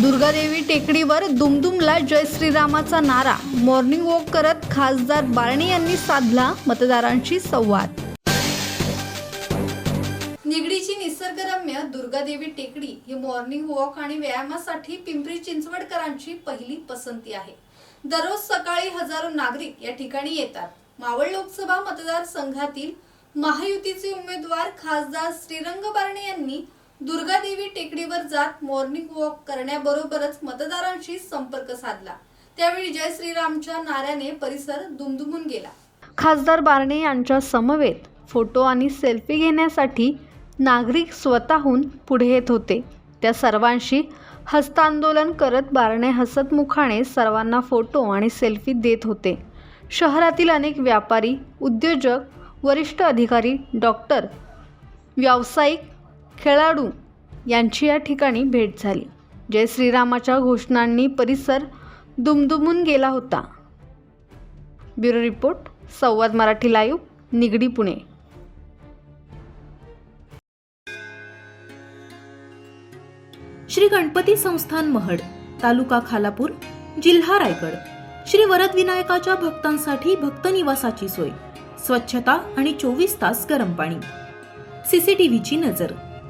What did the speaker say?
दुर्गादेवी टेकडीवर दुमदुमला जय श्रीरामाचा नारा. Morning walk करत खासदार बारणे यांनी साधला मतदारांशी संवाद. निगडीची निसर्गरम्य दुर्गादेवी टेकडी ही मॉर्निंग वॉक आणि व्यायामासाठी पिंपरी चिंचवडकरांची पहिली पसंती आहे. दररोज सकाळी हजारो नागरिक या ठिकाणी येतात. मावळ लोकसभा मतदारसंघातील महायुतीचे उमेदवार खासदार श्रीरंग बारणे यांनी दुर्गादेवी टेकडीवर जात मॉर्निंग वॉक करण्याबरोबरच मतदारांशी संपर्क साधला. त्यावेळी जय श्रीरामच्या नाऱ्याने परिसर दुमदुमून गेला. खासदार बारणे यांच्या समवेत फोटो आणि सेल्फी घेण्यासाठी नागरिक स्वतःहून पुढे येत होते. त्या सर्वांशी हस्तांदोलन करत बारणे हसतमुखाने सर्वांना फोटो आणि सेल्फी देत होते. शहरातील अनेक व्यापारी उद्योजक वरिष्ठ अधिकारी डॉक्टर व्यावसायिक खेळाडू यांची या ठिकाणी भेट झाली जय श्रीरामाच्या घोषणांनी परिसर दुमदुमून गेला होता. Bureau report Samvad Marathi live Nigdi Pune. Shri Ganpati Sansthan Mahad taluka Khalapur जिल्हा रायगड. श्री वरद विनायकाच्या भक्तांसाठी भक्त निवासाची सोय स्वच्छता आणि चोवीस तास गरम पाणी. सीसीटीव्हीची नजर.